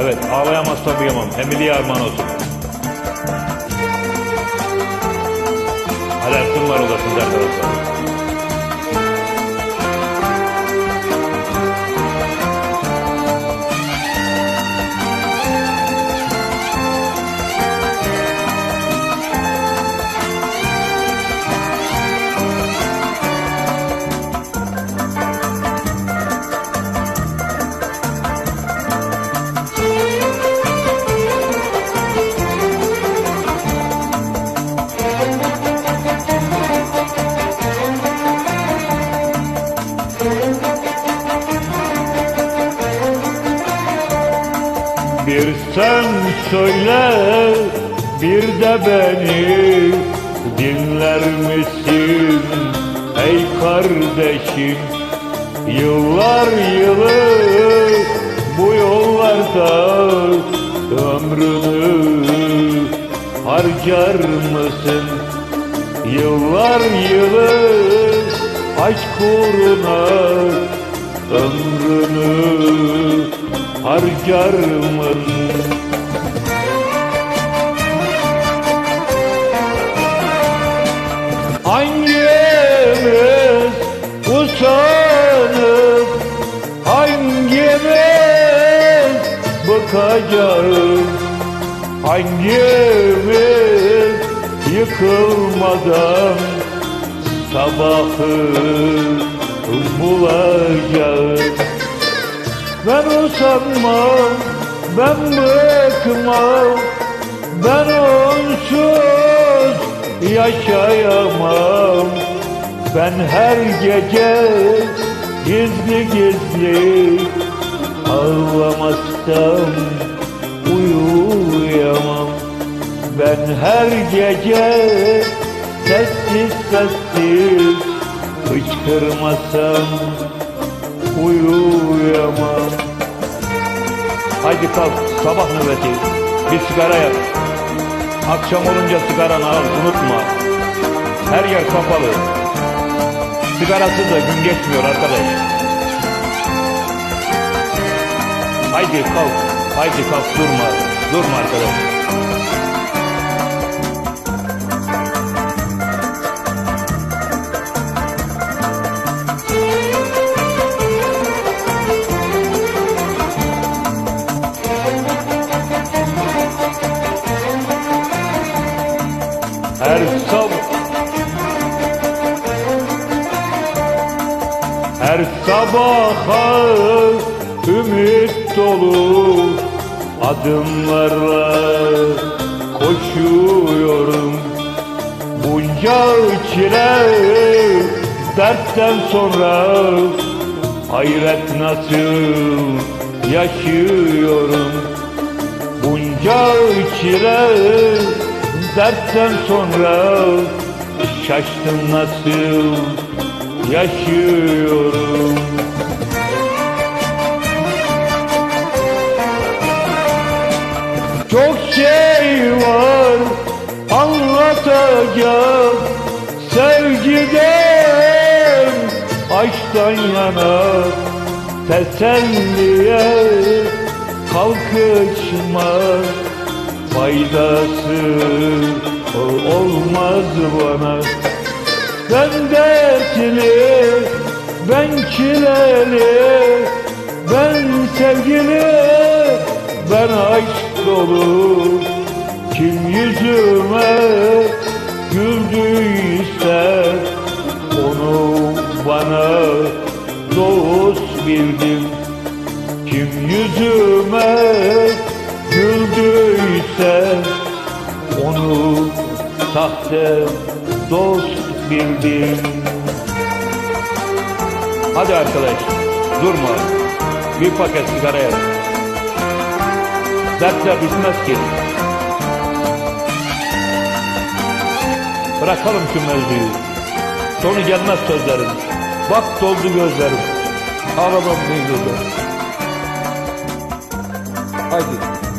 Evet ağlayamazsam uyuyamam. Emiliye armağan olsun. Alertim var odasında arkadaşlar. Sen söyle bir de beni dinler misin ey kardeşim Yıllar yılı bu yollarda ömrünü harcar mısın? Yıllar yılı aşk uğruna ömrünü harcar mısın? Bıkacağız Hangimiz yıkılmadan Sabahı bulacağız? Ben usanmam, ben bıkmam Ben onsuz yaşayamam. Ben her gece gizli gizli Ağlamazsam uyuyamam. Ben her gece sessiz sessiz Hıçkırmasam uyuyamam. Haydi kalk sabah nöbeti. Bir sigara yak. Akşam olunca sigaranı al unutma. Her yer kapalı. Sigarasız da gün geçmiyor arkadaş Haydi kalk Haydi kalk durma Durma arkadaş. Her sabah sabaha ümit dolu adımlarla koşuyorum. Bunca çile dertten sonra hayret nasıl yaşıyorum? Bunca çile dertten sonra şaştım nasıl yaşıyorum Çok şey var anlatacak sevgiden aşktan yana teselliye kalkışma faydası olmaz bana. Ben dertli, ben çileli, ben sevgili, ben aşk dolu. Kim yüzüme güldüyse onu bana dost bildim. Kim yüzüme güldüyse onu sahte dost bildim. Hadi arkadaş, durma. Bir paket sigara yak. Dertler bitmez ki. Bırakalım şu mevzuyu. Sonu gelmez sözlerin. Bak doldu gözlerim. Ağlamam güzel. Haydi.